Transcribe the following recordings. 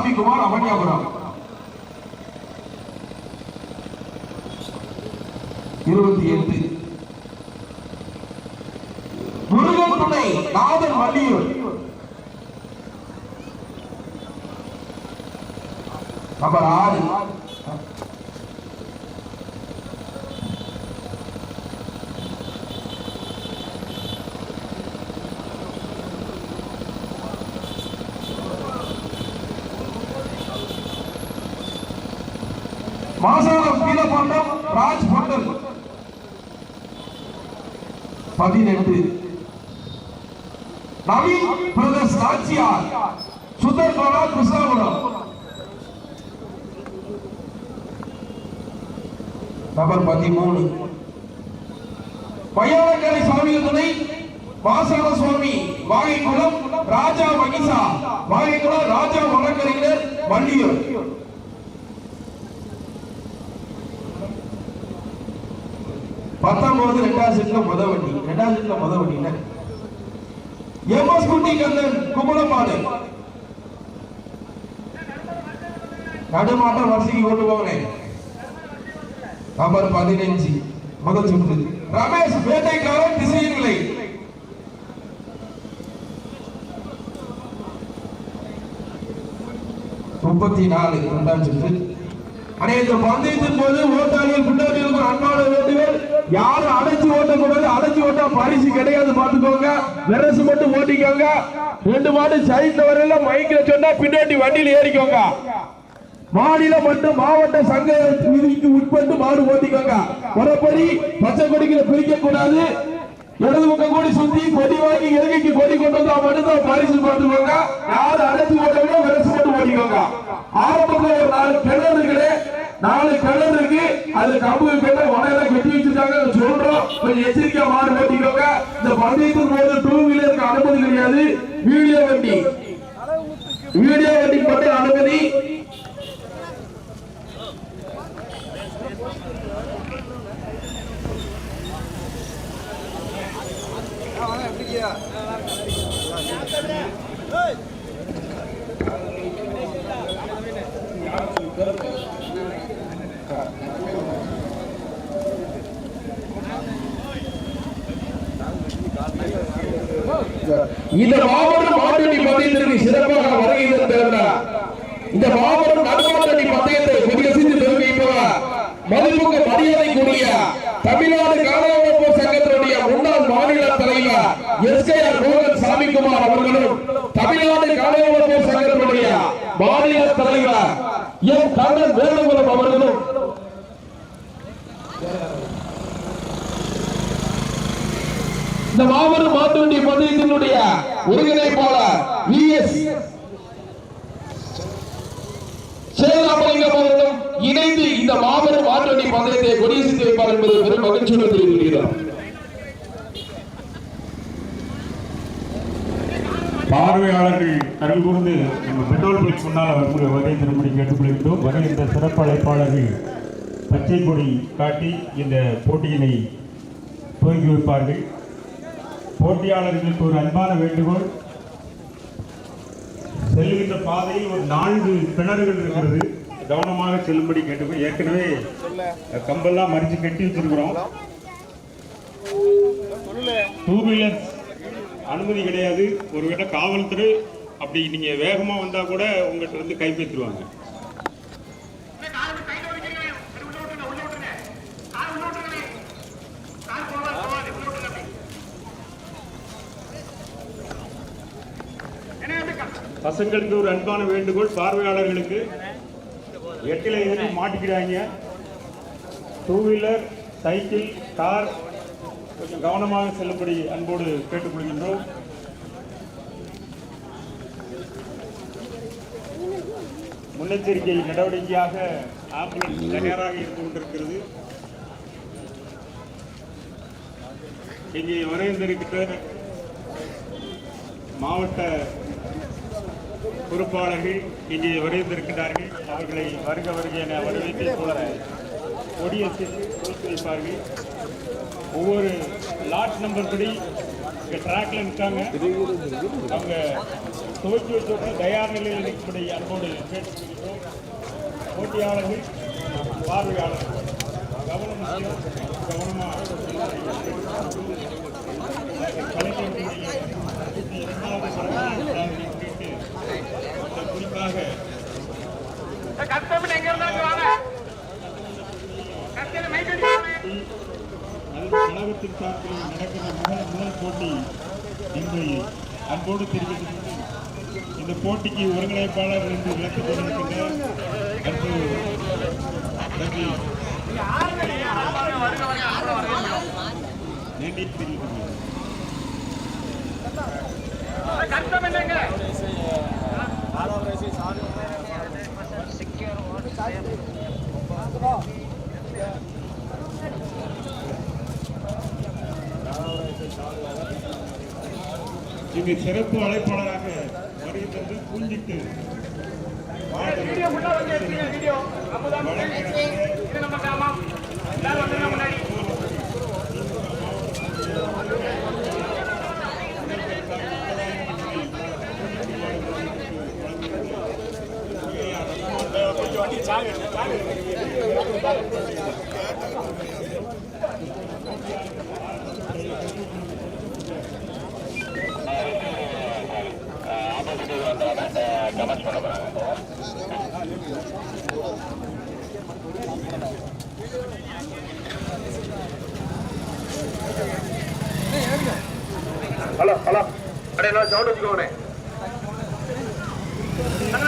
சாமிக்குமார் அவனியாபுரம் இருபத்தி எட்டு. முருகன் துணை நாதன் வள்ளியூர். நம்பர் ஆறு. பதினெட்டு. நவீன் பிரதர்ஸ் நாச்சியார் சுந்தர்கோடா கிருஷ்ணாபுரம். நம்பர் பதிமூணு. பையாளக்கரை சாமி துணை வாசன சுவாமி வாகைக்குளம் ராஜா மகிஷா வாகைக்குளம் ராஜா வழக்கறிஞர் வள்ளியூர். பத்தொன்பது ரெண்டாவது செட்ல முத வண்டி ரெண்டாவது செட்ல முத வண்டி என்ன எம்எஸ் குட்டி கந்தன் கும்பலப்பாடு. நடுமாட்டம் வரிசைக்கு ஓட்டு போகிறேன் நம்பர் பதினஞ்சு முதல் சுற்று. ரமேஷ் வேட்டைக்காரன் திசையில்லை முப்பத்தி நாலு இரண்டாம் சுற்று. அனைத்து பந்தயத்தின் போது ஓட்டாளிகள் பின்னாடி இருக்கும் அன்பான வேண்டுகள் யாரும் அடைச்சு ஓட்டக்கூடாது போட்டா பரிசு கிடையாது பாத்துக்கோங்க விரசு மட்டும் ஓட்டிக்கோங்க. ரெண்டு மாடு சைட்ல மைக்கில சொன்னா பின்னாடி வண்டியில ஏறிக்கோங்க. மாநில மற்றும் மாவட்ட சங்க விதிக்கு உட்பட்டு மாடு ஓட்டிக்கோங்க. முறைப்படி பச்சை கொடிகளை பிரிக்க கூடாது. இடது பக்கம் கூடி சுத்தி கொடி வாங்கி இலங்கைக்கு கொடி கொண்டு வந்தா மட்டும்தான் பரிசு பார்த்துக்கோங்க. யாரும் அடைச்சு ஓட்டக்கூட விரசு மட்டும் ஓட்டிக்கோங்க. ஆரம்பத்தில் ஒரு நாலு கிணறுகளே நாலு கிணறு இருக்கு. அது கம்பு கிட்ட உடையெல்லாம் கட்டி வச்சிருக்காங்க. சொல்றோம். கொஞ்சம் எச்சரிக்கை மாடு ஓட்டிக்கோங்க இந்த பந்தயத்தின் போது டூ வீலருக்கு அனுமதி கிடையாது. வீடியோ வண்டி. வீடியோ வண்டி மட்டும் அனுமதி. இந்த மாபெரும் மாட்டுடி பந்தயத்திற்கு சிறப்பாக வருகை தந்திருந்தார் இந்த மாபெரும் நடுமாட்டடி பந்தயத்தை கொடியசிந்து பெருமைப்பவர் மதிப்புக்கு மரியாதைக்குரிய தமிழ்நாடு காலவரப்பு சங்கத்தினுடைய முன்னாள் மாநில தலைவர் எஸ்கேஆர் மோகன் சாமிக்குமார் அவர்களும் தமிழ்நாடு காலவரப்பு சங்கத்தினுடைய மாநில தலைவர் எம் கண்ணன் வேணுகுலம் அவர்களும். இந்த மாபெரும் மாட்டுவண்டி பந்தயத்தினுடைய ஒருங்கிணைப்பாளர் வி எஸ் சேதாபலிங்கம் அவர்களும் இணைந்து இந்த மாபெரும் மாட்டுவண்டி பந்தயத்தை கொடியசித்து வைப்பார் என்பது பெரும் மகிழ்ச்சியுடன் தெரிவிக்கிறார் பார்வையாளர்கள் கருள் கூர்ந்து நம்ம பெட்ரோல் பங்க் முன்னால் வருகிற வகை திரும்பி கேட்டுக்கொள்கின்றோம். வருகின்ற சிறப்பு அழைப்பாளர்கள் பச்சை கொடி காட்டி இந்த போட்டியினை துவங்கி வைப்பார்கள். போட்டியாளர்களுக்கு ஒரு அன்பான வேண்டுகோள். செல்கின்ற பாதையில் ஒரு நான்கு கிணறுகள் இருக்கிறது. கவனமாக செல்லும்படி கேட்டுக்கோ ஏற்கனவே கம்பெல்லாம் மறிச்சு கட்டி வச்சிருக்கிறோம். டூ வீலர் அனுமதி கிடையாது. ஒருவேளை காவல்துறை அப்படி நீங்க வேகமா வந்தா கூட உங்கள்கிட்ட இருந்து கைப்பற்றிடுவாங்க. பசங்களுக்கு ஒரு அன்பான வேண்டுகோள். பார்வையாளர்களுக்கு எட்டில ஏறி மாட்டிக்கிறாங்க. டூ வீலர் சைக்கிள் கார் கொஞ்சம் கவனமாக செல்லும்படி அன்போடு கேட்டுக்கொள்கின்றோம். முன்னெச்சரிக்கை நடவடிக்கையாக ஆம்புலன்ஸ் தயாராக இருந்து கொண்டிருக்கிறது. இங்கே வரைந்திருக்கிற மாவட்ட பொறுப்பாளர்கள் இங்கே வரைந்திருக்கிறார்கள் அவர்களை வருக வருக என வரவேற்று போல கொடியசித்து வைப்பார்கள் ஒவ்வொரு லாட் நம்பர் படி இங்கே ட்ராக்ல இருக்காங்க அவங்க துவக்கி வச்சோடனே தயார் நிலையில் இருக்கக்கூடிய அன்போடு கேட்டுக்கொள்கிறோம் போட்டியாளர்கள் பார்வையாளர்கள் கவனம் கவனமாக கவனமா இரண்டாவது அது கழகத்தின் சார்பில் நடக்கிற முதல் முதல் போட்டி என்பதை அன்போடு தெரிவித்துக் இந்த போட்டிக்கு ஒருங்கிணைப்பாளர் என்று விளக்கிக் கொண்டிருக்கின்ற அன்பு தம்பி நன்றி தெரிவித்துள்ளேன் இங்கு சிறப்பு அழைப்பாளராக வருகை தந்து பூஞ்சிட்டு வீடியோ ஃபுல்லா வந்து எடுத்துங்க வீடியோ அப்பதான் இது நம்ம கிராமம் எல்லாரும் வந்துருங்க முன்னாடி ஹலோ ஹலோ அடே என்ன சவுண்ட் வச்சுக்கோங்க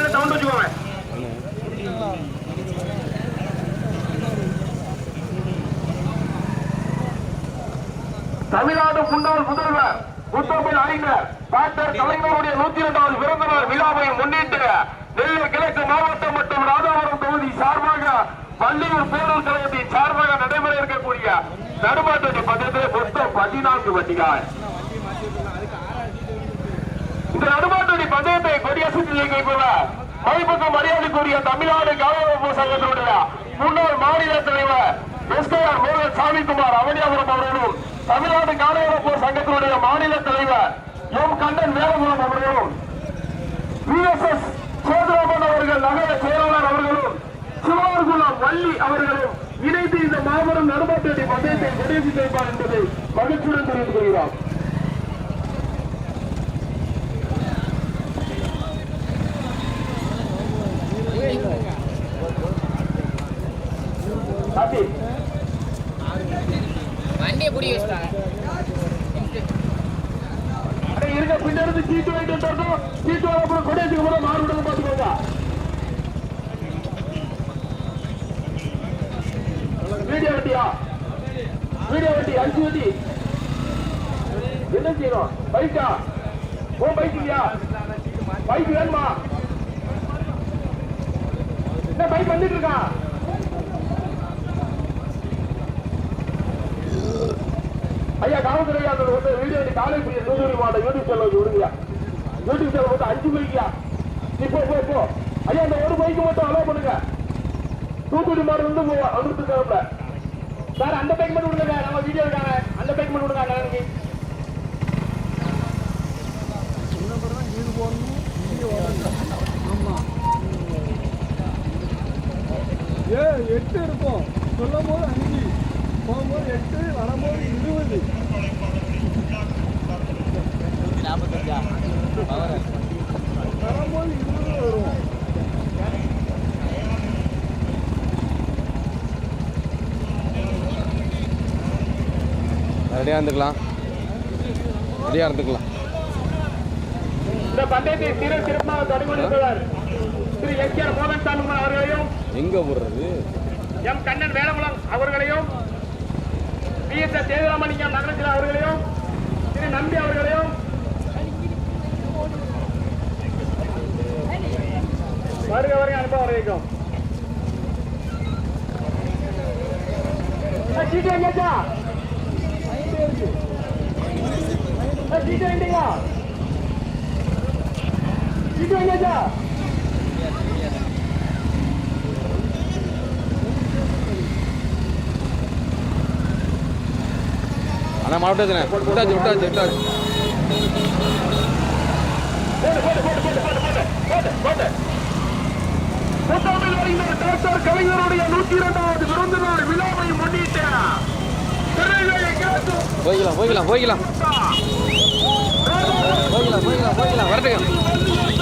சவுண்ட் வச்சுக்கோங்க தமிழ்நாடு முன்னாள் முதல்வர் முத்தமிழ் அறிஞர் டாக்டர் கலைஞருடைய நூத்தி இரண்டாவது பிறந்த நாள் விழாவை முன்னிட்டு நெல்லை கிழக்கு மாவட்டம் மற்றும் ராதாபுரம் தொகுதி சார்பாக பள்ளியூர் பேரூர் கழகத்தின் சார்பாக நடைபெற இருக்கக்கூடிய நடுமாட்டத்தை பந்தயத்தில் மொத்தம் பதினான்கு வண்டிகள் இந்த நடுமாட்டடி பந்தயத்தை கொடியசத்தில் இயக்கியுள்ளார் மதிப்புக்கு மரியாதைக்குரிய தமிழ்நாடு கௌரவ சங்கத்தினுடைய முன்னாள் மாநில தலைவர் எஸ்கேஆர் மோகன் சாமிக்குமார் அவனியாபுரம் அவர்களும் தமிழ்நாடு கௌரவ சங்கத்தினுடைய மாநில தலைவர் எம் கண்ணன் வேலபுரம் அவர்களும் விஎஸ்எஸ் சேதுராமன் அவர்கள் நகர செயலாளர் அவர்களும் சிவார்குளம் வள்ளி அவர்களும் இணைந்து இந்த மாபெரும் நடுமாட்டடி பந்தயத்தை கொடியசி செய்வார் என்பதை மகிழ்ச்சியுடன் தெரிவித்துக் கொள்கிறார் கார்த்தி வண்டியை பிடி வச்சிட்டாங்க அட இருக்க பின்னாடி சீட்டு வாங்கிட்டு வந்தோம் சீட்டு வர அப்புறம் கொடையத்துக்கு கூட மாறு விடுங்க பாத்துக்கோங்க வீடியோ வண்டியா வீடியோ வண்டி அஞ்சு வண்டி என்ன செய்யணும் பைக்கா ஓ பைக் வேணுமா? என்ன பைக் வந்துட்டு இருக்கா? ஐயா காவல்துறை அந்த வந்து வீடியோ எடுத்து காலை புரிய நூறு மாவட்டம் யூடியூப் சேனல் வச்சு விடுங்க யூடியூப் சேனல் மட்டும் அஞ்சு பைக்கியா நீ போ போ போ. ஐயா அந்த ஒரு பைக்கு மட்டும் அலோவ் பண்ணுங்க. தூத்துக்குடி மாடு வந்து வந்துட்டு இருக்காப்ல சார் அந்த பைக் மட்டும் விடுங்க நம்ம வீடியோ இருக்காங்க அந்த பைக் மட்டும் விடுங்க அண்ணனுக்கு ஏ எட்டு இருக்கும். சொல்லும் போது அஞ்சு போகும்போது எட்டு வரும்போது இருபது. நாற்பத்தஞ்சா வரும்போது இருபது வரும். ரெடியாக இருந்துக்கலாம். ரெடியாக இருந்துக்கலாம். இந்த பந்தயத்தை சிறு சிறப்பாக தொடங்கியுள்ளார் திரு எஸ் ஆர் மோகன் அவர்களையும் எங்கே போடுறது எம் கண்ணன் வேலகுளம் அவர்களையும் பி எஸ் எஸ் சேதுராமலிங்கம் நகரத்தில் அவர்களையும் திரு நம்பி அவர்களையும் வருக வருக அனுப்ப வரவேற்கும் சீட்டு வாங்கியாச்சா சீட்டு வாங்கிட்டீங்களா சீட்டு வாங்கியாச்சா நான் மாவட்டத்தில். விட்டாச்சு விட்டாச்சு விட்டாச்சு. கூட்டாமல் வருகின்ற டாக்டர் கலைஞருடைய நூத்தி இரண்டாவது விருந்தினர் விழாவை முன்னிட்டு போய்க்கலாம் போய்க்கலாம் போய்க்கலாம். போய்க்கலாம் போய்க்கலாம் போய்க்கலாம். வரட்டுங்க.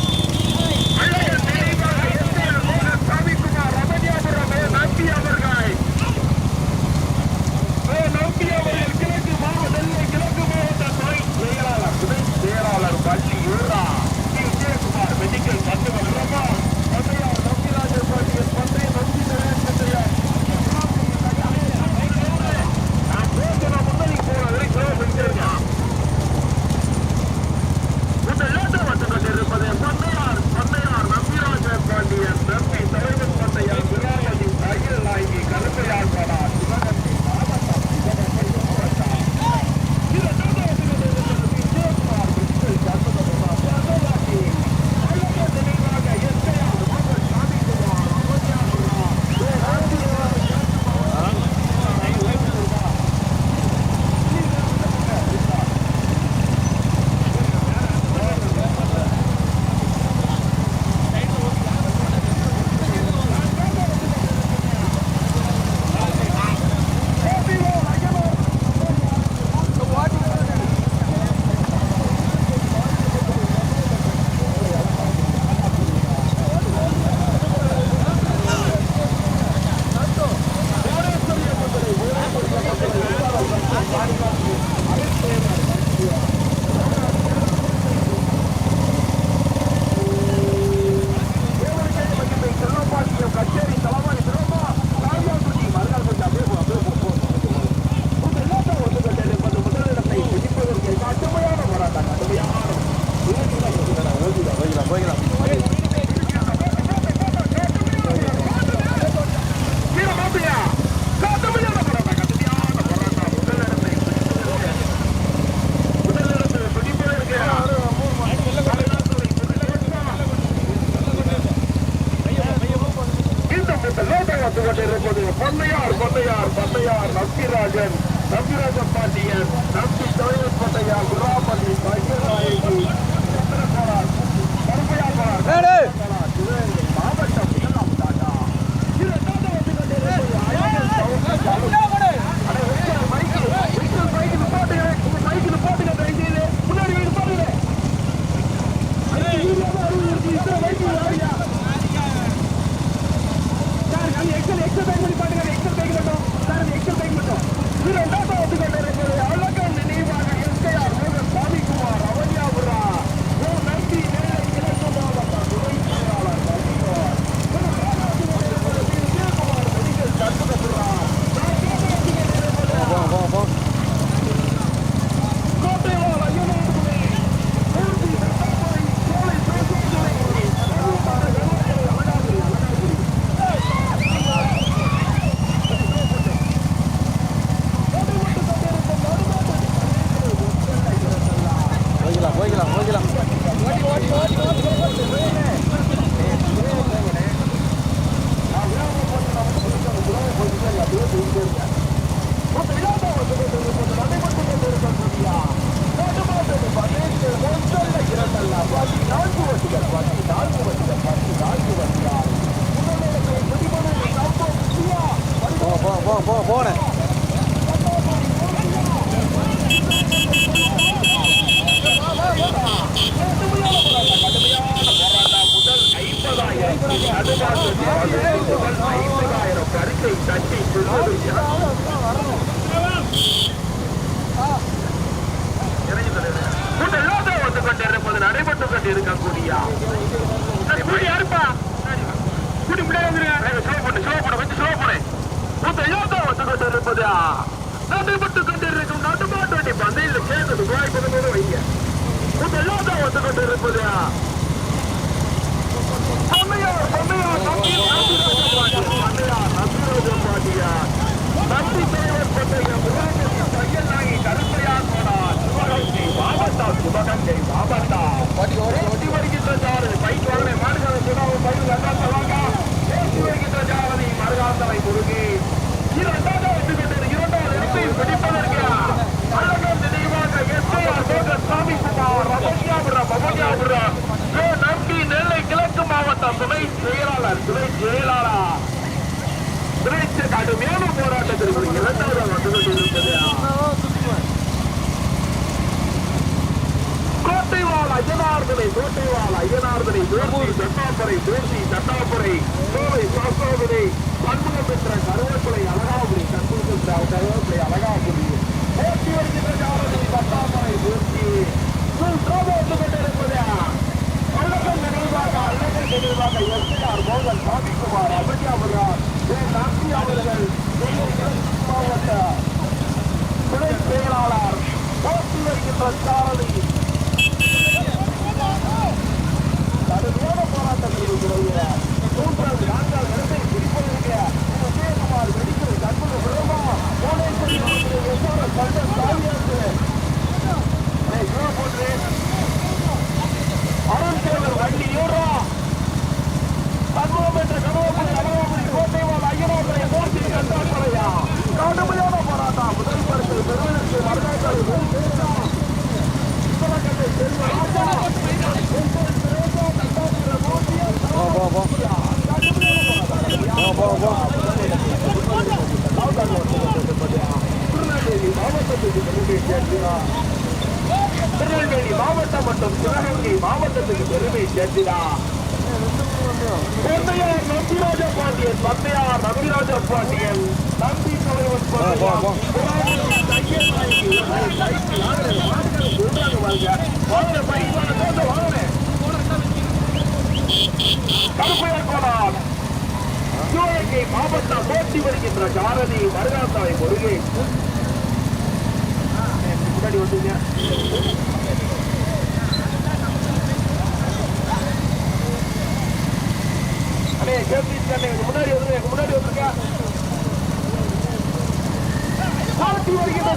கொண்டு இருப்பதா கொண்டிருக்கும் நடுமாட்டு வண்டி பந்தையில் சேர்ந்து ரூபாய் பதினோரு வைங்க. மூத்த யோகா வந்து கொண்டு இருப்பதா செம்மையா செம்மையா நம்பி செம்மையா நம்பிரோஜ பாட்டியா நம்பி தலைவர் பட்டயம் தையல் நாயகி கருப்பையா போனார் சிவகங்கை மாவட்டா சிவகங்கை மாவட்டா ஒட்டி வருகின்ற சாரு பைக் வாங்க சுடாவும் பேசி வருகின்ற இரண்டாவது வந்து கொண்டு இரண்டாவது இடத்தை பிடிப்பதற்கு அழகர் நினைவாக எஸ்ஐஆர் தோட்ட சாமி குமார் ரமணியாபுரம் ரமணியாபுரம் ஏ நம்பி நெல்லை கிழக்கு மாவட்ட துணை செயலாளர் துணை செயலாளர்? துணைச்ச கடுமையான போராட்டத்திற்கு இரண்டாவது வந்து கொண்டிருப்பது கோட்டைவாள் ஐயனார்தனை கோட்டைவாள் ஐயனார்தனை தோசி தட்டாப்புரை தோசி தட்டாப்புரை கோவை சாஸ்திரபுரை பன்முகம் பெற்ற கருவேப்பிலை அழகாபுரி கற்பூர் கருவேப்பிலை அழகாபுரி போட்டி வருகின்ற ஜாவதி தட்டாப்புரை தோசி வந்து கொண்டிருப்பது தெளிவாக நினைவாக தெளிவாக நினைவாக எஸ்ஆர் மோகன் சாமிக்குமார் அபஜாபுரார் நம்பி அவர்கள் நெல்லை கிழக்கு மாவட்ட துணை செயலாளர் போட்டி வருகின்ற சாரதி கடுமையான போராட்டத்தில் இருக்கிறார் மூன்றாவது நான்காவது இடத்தை பிடிப்பதற்கு விஜயகுமார் வெடிக்கிற கற்பனை பிரமா புவனேஸ்வரி எஸ்ஆர் கண்டன் சாமியாச்சு அருண் தேவர் வண்டி யூரா சண்முகம் என்ற கனவுபுரி அனவபுரி கோட்டைவாள் ஐயனார்களை போட்டி கண்டார்களையா கடுமையான போராட்டம் முதல் பரிசு பெறுவதற்கு வரலாற்று சிவகங்கை செல்வராஜா போ போ போ போ போ போ திருநெல்வேலி மாவட்டம் மற்றும் சிவகங்கை மாவட்டத்துக்கு பெருமை நம்பிராஜ பாண்டியன் தந்தையார் நம்பிராஜ பாண்டியன். தம்பி தலைவன் மாவட்டம் போட்டி வருகின்ற சாரதி மருகாந்தாவை முருகே முன்னாடி வந்துங்க முன்னாடி வந்துருங்க முன்னாடி வந்துருங்க போட்டி வருகின்ற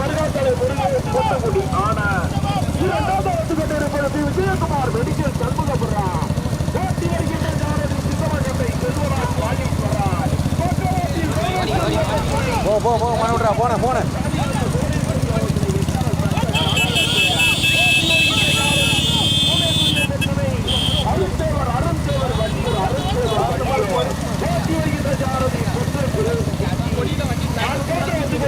மருகாந்தாவை முருகே கொட்டக்குடி ஆனா இரண்டாவது வந்து கொண்டிருப்பது விஜயகுமார் மெடிக்கல் சண்முகபுரா. போட்டி வருகின்ற சாரதி சிவகங்கை செல்வராஜ் வாணிபுராஜ் போ போ போ மன விட்றா போன. போன வண்டியூர் போட்டி வருகின்ற சாரதி நான் கேட்டு வந்து கொண்டிருப்பது அழகர் நினைவாக போடுமா? சாதிக்குமார் போடு, போடு, போடு.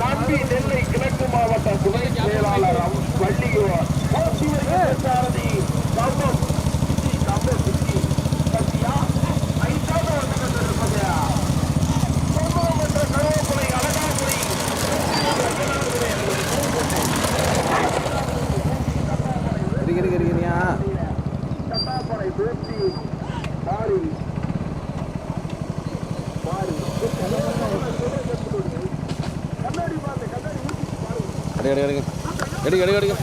நம்பி நெல்லை கிழக்கு மாவட்ட துணை செயலாளர் வள்ளியூர் சாரதி கம்பம் கம்பம் சுத்தி சத்தியா ஐந்தாவது வந்து கொண்டிருப்பது சம்பவம் கட்டாப்படை பேசி അടിക്കടിക്കടിക്കും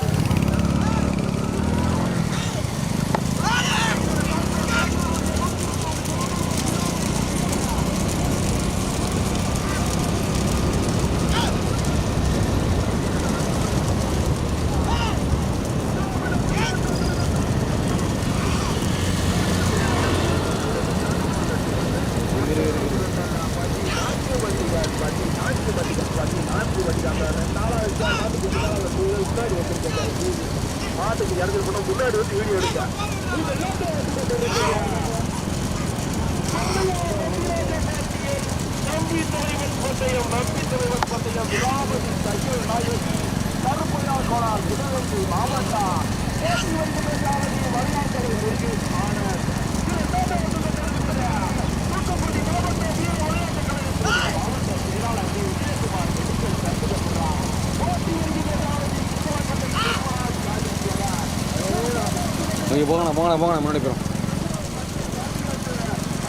நீங்கள் போங்கண்ணா போங்கண்ணா போங்கண்ணா முன்னாடி போகிறோம்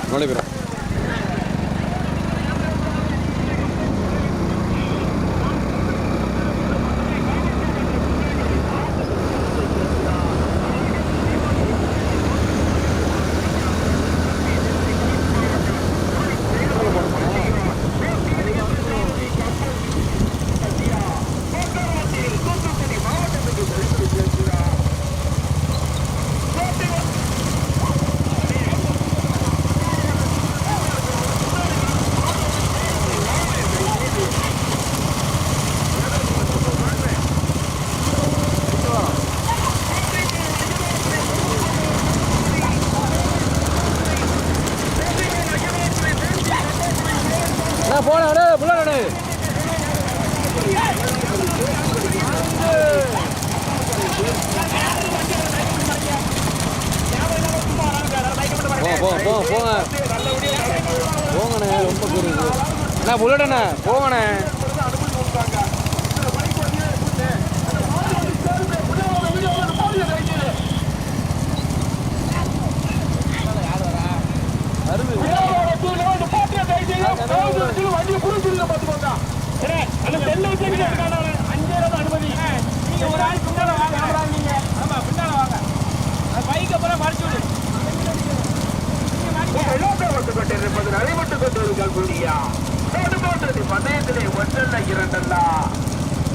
முன்னாடி போகிறோம் அண்ணா புள்ளண்ணே போங்கண்ணே வண்டி புரிஞ்சுள்ள பாத்துக்கோங்க அந்த தென்னை வச்சு அஞ்சு அனுமதி நீங்க ஒரு ஆள் பின்னால வாங்க நீங்க ஆமா பின்னால வாங்க பைக் அப்புறம் மறைச்சு விடு கொண்டிருப்பது நடைபெற்றுக் கொண்டிருங்கள் புரியா ஒன்றல்ல இரண்டல்ல.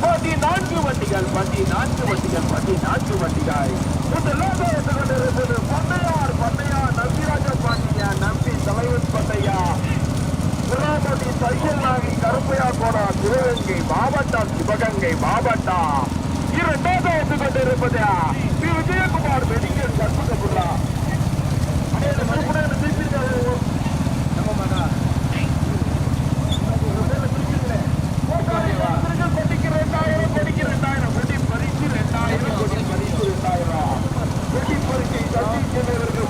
பதினான்கு நான்கு வண்டிகள் வண்டி நான்கு வண்டிகள் வண்டி வண்டிகள். இந்த வந்து கொண்டிருப்பது பண்டையார் பண்டையார் நம்பிராஜ பாண்டியா நம்பி தலைவன் பண்டையா திருநாமதி சைக்கிள் கருப்பையா கோடா திருவங்கை மாவட்டம் சிவகங்கை மாவட்டம் இரண்டாவது வந்து கொண்டிருப்பது ஸ்ரீ விஜயகுமார் மெடிக்கல் கற்பகபுரா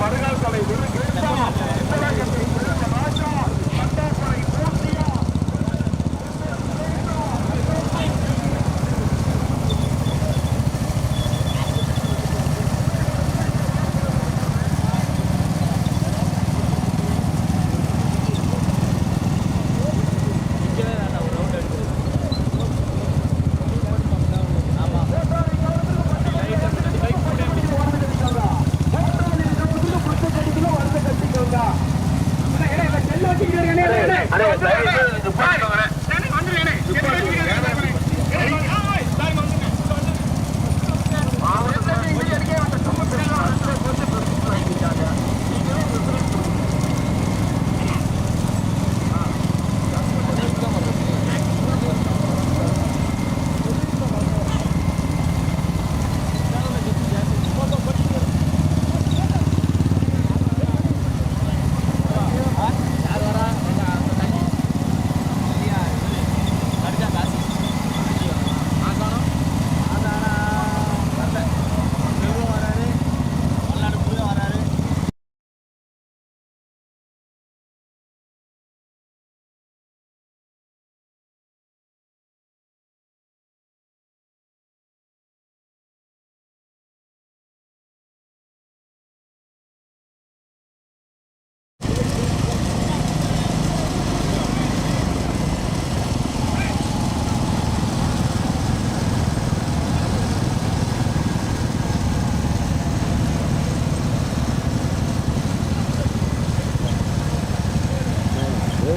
வருகால் கலை விருது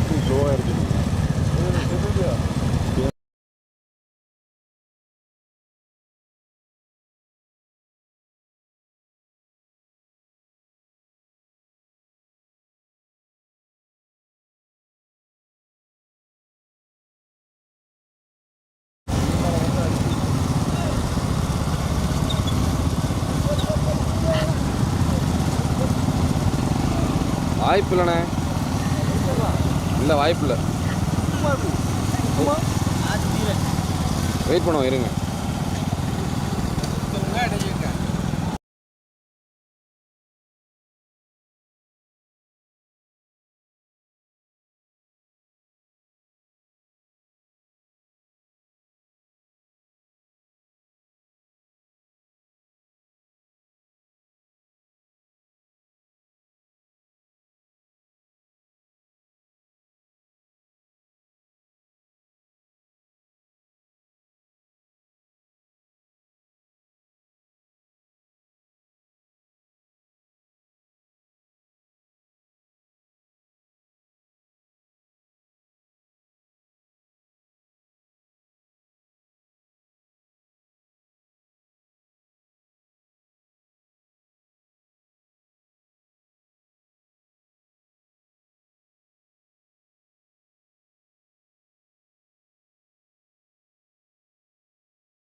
மறுநாள் தலை வாய்ப்பு இல்லைண்ணே இல்லை வாய்ப்பு இல்லை வெயிட் பண்ணுவோம் இருங்க.